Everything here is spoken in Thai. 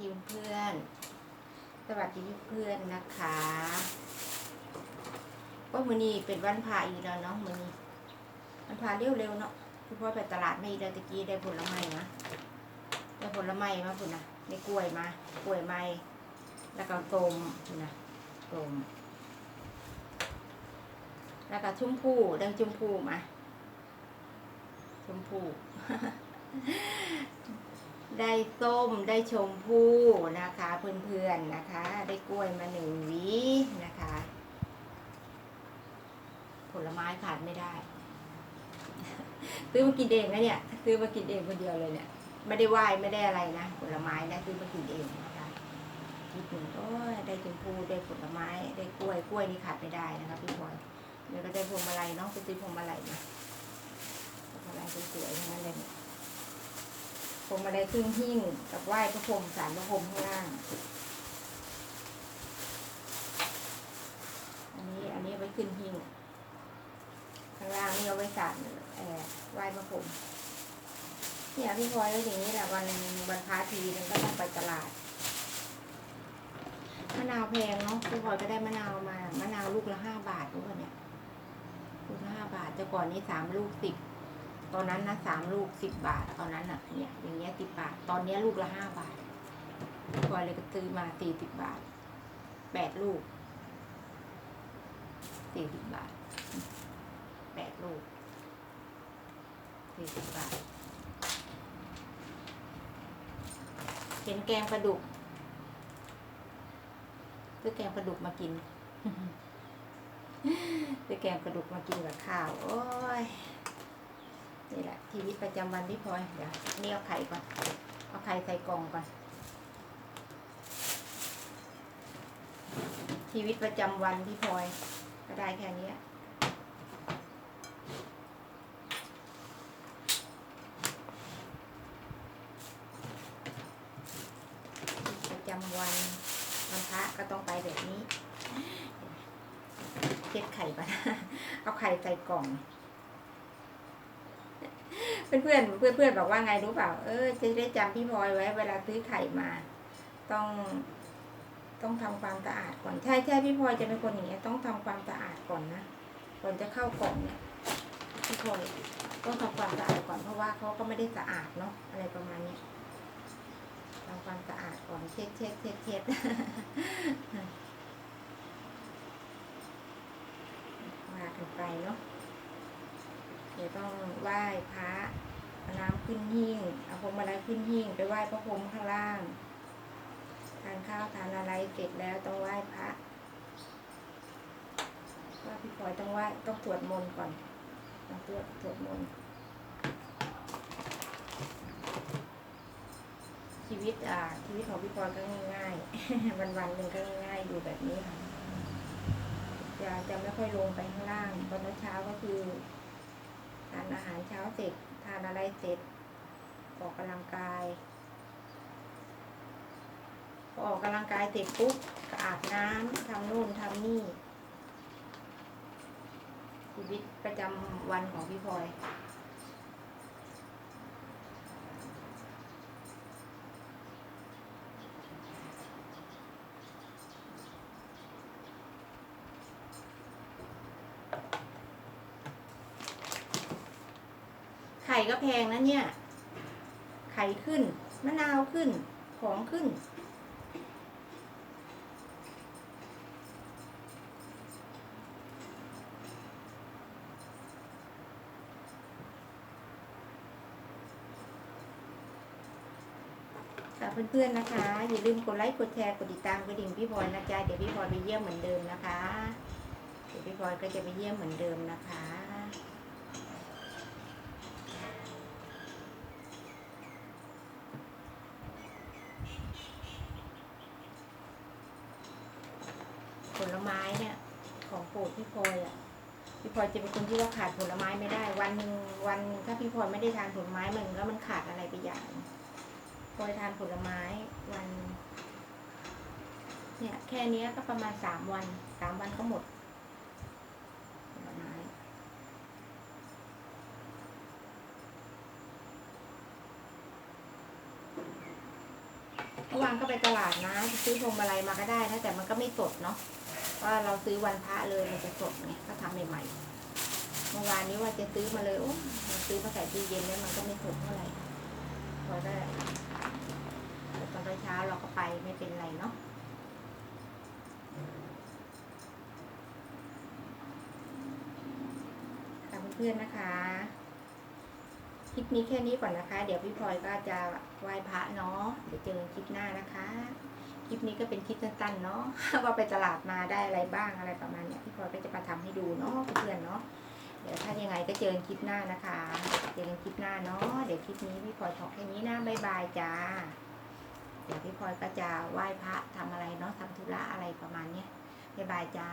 ดีเพื่อนสวัสดีเพื่อนนะคะว่ามือนี้เป็นวันพาอีกแล้วเนาะมือนี้วันพาเร็วๆเนาะพี่พ่อไปตลาดไม่ได้ตะกี้ได้ผลไม้นะได้ผลไม้มาพุ่นะได้กล้วยมากล้วยไม้แล้วก็ต้มพุ่นะต้มแล้วก็ชุ่มพู่ได้ชุ่มพู่มาชมพู่ ได้ส้มได้ชมพู่นะคะ เพื่อนๆนะคะ ได้กล้วยมาหนึ่งวีนะคะ ผลไม้ขาดไม่ได้ ซื้อมากินเองนะเนี่ย ซื้อมากินเองคนเดียวเลยเนี่ย ไม่ได้ไหว้ไม่ได้อะไรนะผลไม้นะซื้อมากินเองนะคะคิดหนึ่งโอ้ยได้ชมพู่ได้ผลไม้ได้กล้วยกล้วยนี่ขาดไม่ได้นะคะพี่พลอยเดี๋ยวก็ได้พวงมาลัยเนาะไปซื้อพวงมาลัยนะพวงมาลัยสวยๆทั้งนั้นเลยเนี่ย พวงมาลัยครึ่งหิ้งกับไหว้พระพรหมสารพระพรหมข้างล่าง อันนี้อันนี้ไว้ขึ้นหิ้งข้างล่างนี่เอาไว้สารเอ่อไหว้พระพรหมเนี่ยพี่พลอยก็อย่างนี้แหละวันวันพระทีนึงก็ต้องไปตลาดมะนาวแพงเนาะพี่พลอยก็ได้มะนาวมามะนาวลูกละห้าบาททุกคนเนี่ยลูกละห้าบาทแต่ก่อนนี้สามลูกสิบ ตอนนั้นนะสามลูกสิบบาท ตอนนั้นอะเนี่ยอย่างเงี้ยสิบบาท ตอนเนี้ยลูกละห้าบาทพลอยเลยก็ซื้อมาสี่สิบบาทแปดลูกสี่สิบบาทแปดลูกสี่สิบบาท เห็นแกงปลาดุกซื้อแกงปลาดุกมากินซื้อแกงปลาดุกมากินกับข้าว โอ้ย นี่แหละชีวิตประจำวันพี่พลอยเดี๋ยวนี่เอาไข่ก่อนเอาไข่ใส่กล่องก่อน ชีวิตประจำวันพี่พลอยก็ได้แค่นี้ประจำวันวันพระก็ต้องไปแบบนี้เช็ดไข่ก่อนเอาไข่ใส่กล่อง เพื่อนเพื่อนเพื่อนเพื่อนๆ บอกว่าไงรู้เปล่า เออ จะได้จำพี่พลอยไว้ เวลาซื้อไข่มา ต้อง ต้องทำความสะอาดก่อน ใช่ใช่พี่พลอยจะเป็นคนอย่างเงี้ย ต้องทำความสะอาดก่อนนะ ก่อนจะเข้ากล่องเนี่ย พี่พลอยต้องทำความสะอาดก่อนเพราะว่าเขาก็ไม่ได้สะอาดเนาะ อะไรประมาณนี้ทำความสะอาดก่อน เช็ดเช็ดเช็ดเช็ดว่ากันไปเนาะเดี๋ยวต้องไหว้พระ ขึ้นหิ้งเอาพวงมาลัยขึ้นหิ้งไปไหว้พระพรหมข้างล่าง ทานข้าวทานอะไรเสร็จแล้วต้องไหว้พระว่าพี่พลอยต้องไหว้ต้องสวดมนต์ก่อนต้องสวดสวดมนต์ชีวิตอ่าชีวิตของพี่พลอยก็ง่ายๆวันวันๆหนึ่งก็ง่ายๆอยู่แบบนี้ค่ะจะจะไม่ค่อยลงไปข้างล่างตอนเช้าก็คือทานอาหารเช้าเสร็จทานอะไรเสร็จ ออกกำลังกายพอออกกำลังกายเสร็จปุ๊บก็อาบน้ำทำนู่นทำนี่ชีวิตประจำวันของพี่พลอยไข่ก็แพงนะเนี่ย ไข่ขึ้น มะนาวขึ้น ของขึ้น ค่ะเพื่อนๆนะคะ อย่าลืมกดไลค์ กดแชร์ กดติดตามกระดิ่งพี่พลนะจ๊ะ เดี๋ยวพี่พลไปเยี่ยมเหมือนเดิมนะคะ เดี๋ยวพี่พลก็จะไปเยี่ยมเหมือนเดิมนะคะ รธพี่พลอยอะพี่พลอยจะเป็นคนที่ว่าขาดผลไม้ไม่ได้ วันหนึ่งวันหนึ่งถ้าพี่พลอยไม่ได้ทานผลไม้มันแล้วมันขาดอะไรไปอย่างพลอยทานผลไม้วัน เนี่ย แค่นี้ก็ประมาณสามวันสามวันก็หมด ผลไม้ เมื่อวานก็ไปตลาดนะ ซื้อพวงมาลัยมาก็ได้นะแต่มันก็ไม่สดเนาะว่าเราซื้อวันพระเลยมันจะสดไงก็ทำใหม่ๆเมื่อวานนี้ว่าจะซื้อมาเลยโอ้ซื้อมาใส่ตู้เย็นแล้วมันก็ไม่สดเท่าไหร่พอได้ตอนเช้าเราก็ไปไม่เป็นไรเนาะค่ะเพื่อนๆนะคะ คลิปนี้แค่นี้ก่อนนะคะ เดี๋ยวพี่พลอยก็จะไหว้พระเนาะเดี๋ยวเจอกันคลิปหน้านะคะ คลิปนี้ก็เป็นคลิปสั้นๆเนาะว่าไปตลาดมาได้อะไรบ้างอะไรประมาณเนี้ยพี่พลอยก็จะมาทำให้ดูเนาะเพื่อนเนาะเดี๋ยวถ้ายังไงก็เจอกันคลิปหน้านะคะ เจอกันคลิปหน้าเนาะเดี๋ยวคลิปนี้พี่พลอยขอแค่นี้นะบ๊ายบายจ้า เดี๋ยวพี่พลอยก็จะไหว้พระทำอะไรเนาะทำธุระอะไรประมาณเนี้ยบ๊ายบายจ้า